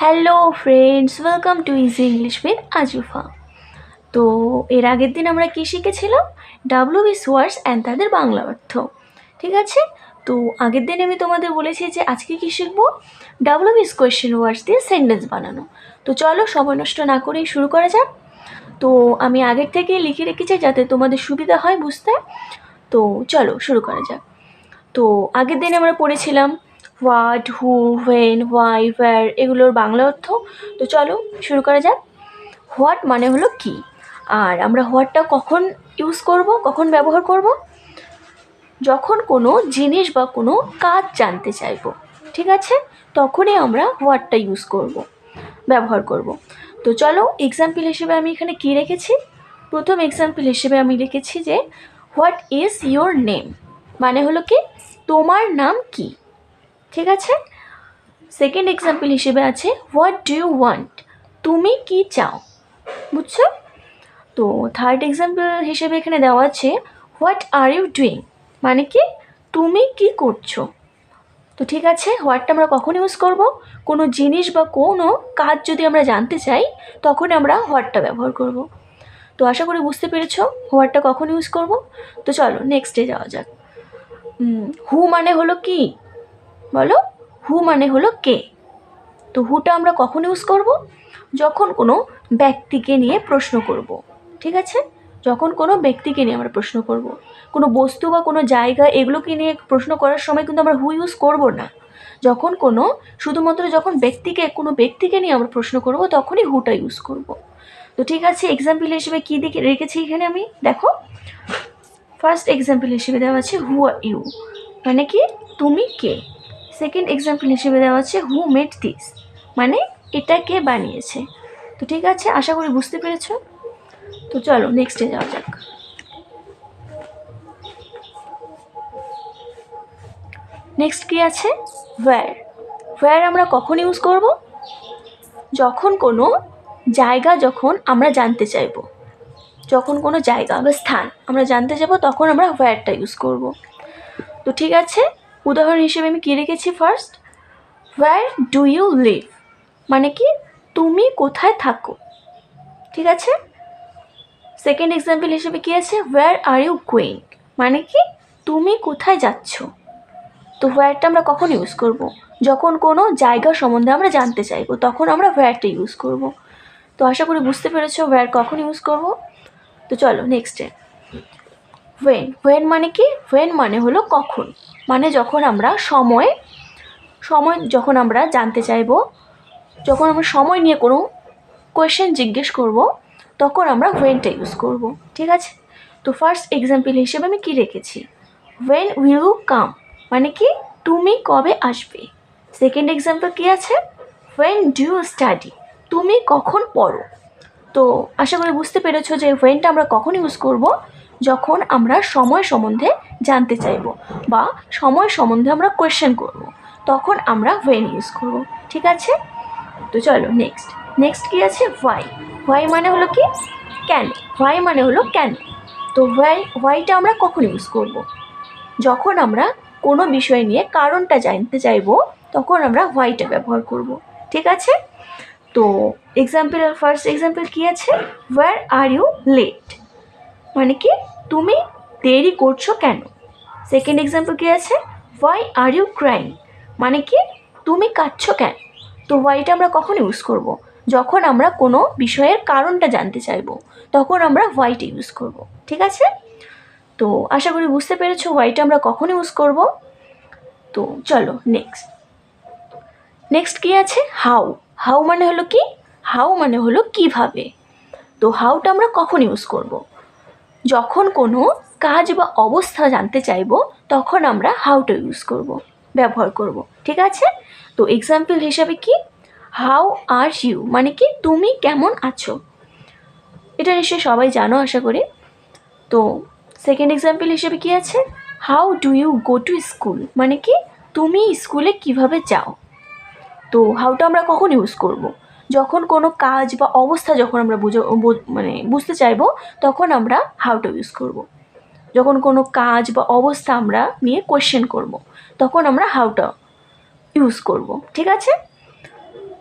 Hello friends welcome to easy English with Azufa তো এর আগের দিন আমরা কী শিখেছিলাম? ডাব্লিউ বিস ওয়ার্ডস অ্যান্ড তাদের বাংলা অর্থ। ঠিক আছে? তো আগের দিন আমি তোমাদের বলেছি যে আজকে কী শিখব? ডাব্লিউ বিস কোয়েশ্চেন ওয়ার্ডস দিয়ে সেন্টেন্স বানানো। তো চলো, সময় নষ্ট না করেই শুরু করা যাক। তো আমি আগের থেকেই লিখে রেখেছি যাতে তোমাদের সুবিধা হয় বুঝতে। তো চলো, শুরু করা যাক। তো আগের দিন আমরা পড়েছিলাম what who when why where এগুলোর বাংলা অর্থ। তো চলো শুরু করা যাক। হোয়াট মানে হলো কি? আর আমরা হোয়াটটা কখন ইউজ করব, কখন ব্যবহার করব? যখন কোনো জিনিস বা কোনো কাজ জানতে চাইব, ঠিক আছে? তখনই আমরা হোয়াটটা ইউজ করব, ব্যবহার করব। তো চলো এক্সাম্পল হিসেবে আমি এখানে কী রেখেছি? প্রথম এক্সাম্পল হিসেবে আমি লিখেছি যে হোয়াট ইজ ইয়োর নেম মানে হলো কি, তোমার নাম কি? ঠিক আছে? সেকেন্ড এক্সাম্পল হিসেবে আছে হোয়াট ডু ইউ ওয়ান্ট তুমি কি চাও? বুঝছ? তো থার্ড এক্সাম্পল হিসেবে এখানে দেওয়া আছে হোয়াট আর ইউ ডুইং মানে কি? তুমি কি করছ? তো ঠিক আছে হোয়াটটা আমরা কখন ইউজ করব? কোনো জিনিস বা কোনো কাজ যদি আমরা জানতে চাই, তখন আমরা হোয়াটটা ব্যবহার করব। তো আশা করি বুঝতে পেরেছ হোয়াটটা কখন ইউজ করব? তো চলো নেক্সটে যাওয়া যাক। হু মানে হলো কি? বলো, হু মানে হলো কে? তো হুটা আমরা কখন ইউজ করব? যখন কোনো ব্যক্তিকে নিয়ে প্রশ্ন করব, ঠিক আছে? যখন কোনো ব্যক্তিকে নিয়ে আমরা প্রশ্ন করব। কোনো বস্তু বা কোনো জায়গা এগুলোকে নিয়ে প্রশ্ন করার সময় কিন্তু আমরা হু ইউজ করব না। যখন কোনো, শুধুমাত্র যখন ব্যক্তিকে, কোনো ব্যক্তিকে নিয়ে আমরা প্রশ্ন করব, তখনই হুটা ইউজ করব। তো ঠিক আছে এক্সাম্পল হিসেবে কী দিকে রেখেছি এখানে আমি? দেখো ফার্স্ট এক্সাম্পল হিসেবে দেওয়া আছে হু আর ইউ মানে কি? তুমি কে? সেকেন্ড এক্সাম্পল হিসেবে দেওয়া আছে হু মেড দিস মানে এটা কে বানিয়েছে। তো ঠিক আছে, আশা করি বুঝতে পেরেছ? তো চলো নেক্সটে যাওয়া যাক। নেক্সট কি আছে? ওয়্যার ওয়্যার আমরা কখন ইউজ করব? যখন কোনো জায়গা যখন আমরা জানতে চাইব। যখন কোনো জায়গা বা স্থান আমরা জানতে যাব তখন আমরা ওয়্যারটা ইউজ করব। তো ঠিক আছে উদাহরণ হিসেবে আমি কী রেখেছি first where do you live মানে কি? তুমি কোথায় থাকো। ঠিক আছে? সেকেন্ড এক্সাম্পল হিসেবে কী আছে? ওয়্যার আর ইউ গোয়িং মানে কি? তুমি কোথায় যাচ্ছ? তো ওয়্যারটা আমরা কখন ইউজ করব? যখন কোনো জায়গা সম্বন্ধে আমরা জানতে চাইব, তখন আমরা ওয়্যারটা ইউজ করব। তো আশা করি বুঝতে পেরেছ ওয়্যার কখন ইউজ করব? তো চলো নেক্সটে ওয়েন ওয়েন মানে কি? ওয়েন মানে হলো কখন। মানে যখন আমরা সময় সময় যখন আমরা জানতে চাইব, যখন আমরা সময় নিয়ে কোনো কোয়েশ্চেন জিজ্ঞেস করব, তখন আমরা ওয়েনটা ইউজ করব, ঠিক আছে? তো ফার্স্ট এক্সাম্পল হিসেবে আমি কি রেখেছি? ওয়েন উইল ইউ কাম মানে কি? তুমি কবে আসবে? সেকেন্ড এক্সাম্পল কী আছে? ওয়েন ডু ইউ স্টাডি তুমি কখন পড়ো? তো আশা করি বুঝতে পেরেছ যে ওয়েনটা আমরা কখন ইউজ করব? যখন আমরা সময় সম্বন্ধে জানতে চাইব বা সময় সম্বন্ধে আমরা কোয়েশ্চেন করব, তখন আমরা ওয়েন ইউজ করব, ঠিক আছে? তো চলো নেক্সট নেক্সট কী আছে? হোয়াই হোয়াই মানে হলো কি? কেন হোয়াই মানে হলো কেন তো হোয়াই হোয়াইটা আমরা কখন ইউজ করব? যখন আমরা কোনো বিষয় নিয়ে কারণটা জানতে চাইব, তখন আমরা হোয়াইটা ব্যবহার করব, ঠিক আছে? তো এক্সাম্পল ফার্স্ট এক্সাম্পল কী আছে? ওয়ার আর ইউ লেট মানে কি, তুমি দেরি করছ কেন? সেকেন্ড এক্সাম্পল কী আছে? ওয়াই আর ইউ ক্রাইং মানে কি, তুমি কাঁদছো কেন? তো ওয়াইটা আমরা কখন ইউজ করব? যখন আমরা কোনো বিষয়ের কারণটা জানতে চাইব, তখন আমরা হোয়াইট ইউজ করব, ঠিক আছে? তো আশা করি বুঝতে পেরেছ হোয়াইট আমরা কখন ইউজ করব? তো চলো নেক্সট নেক্সট কী আছে? হাউ হাউ মানে হলো কি? হাউ মানে হলো কীভাবে? তো হাউটা আমরা কখন ইউজ করব। যখন কোনো কাজ বা অবস্থা জানতে চাইব, তখন আমরা হাউটা ইউজ করব, ব্যবহার করব, ঠিক আছে? তো এক্সাম্পল হিসাবে কি? হাউ আর ইউ মানে কি? তুমি কেমন আছো? এটা নিশ্চয়ই সবাই জানো, আশা করি। তো সেকেন্ড এক্সাম্পল হিসেবে কি আছে? How do you go to school মানে কি? তুমি স্কুলে কীভাবে যাও? তো হাউটা আমরা কখন ইউজ করব। যখন কোনো কাজ বা অবস্থা যখন আমরা বুঝো মানে বুঝতে চাইব, তখন আমরা হাউটা ইউজ করব। যখন কোনো কাজ বা অবস্থা আমরা নিয়ে কোয়েশ্চেন করব। তখন আমরা হাউ হাউটা ইউজ করব, ঠিক আছে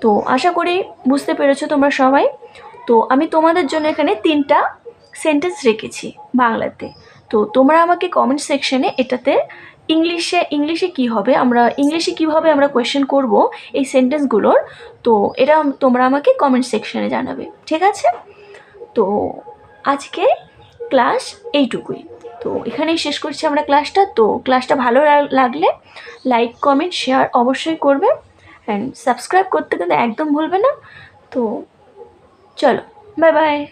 তো আশা করি বুঝতে পেরেছ তোমরা সবাই তো আমি তোমাদের জন্য এখানে তিনটা সেন্টেন্স রেখেছি বাংলাতে তো তোমরা আমাকে কমেন্ট সেকশনে এটাতে ইংলিশে ইংলিশে কি হবে? আমরা ইংলিশে কীভাবে আমরা কোয়েশ্চেন করব এই সেন্টেন্সগুলোর তো এটা তোমরা আমাকে কমেন্ট সেকশনে জানাবে, ঠিক আছে? তো আজকে ক্লাস এইটুকুই। তো এখানেই শেষ করছি আমরা ক্লাসটা তো ক্লাসটা ভালো লাগ- লাগলে লাইক কমেন্ট শেয়ার অবশ্যই করবে। অ্যান্ড সাবস্ক্রাইব করতে কিন্তু একদম ভুলবে না। তো চলো বাই বাই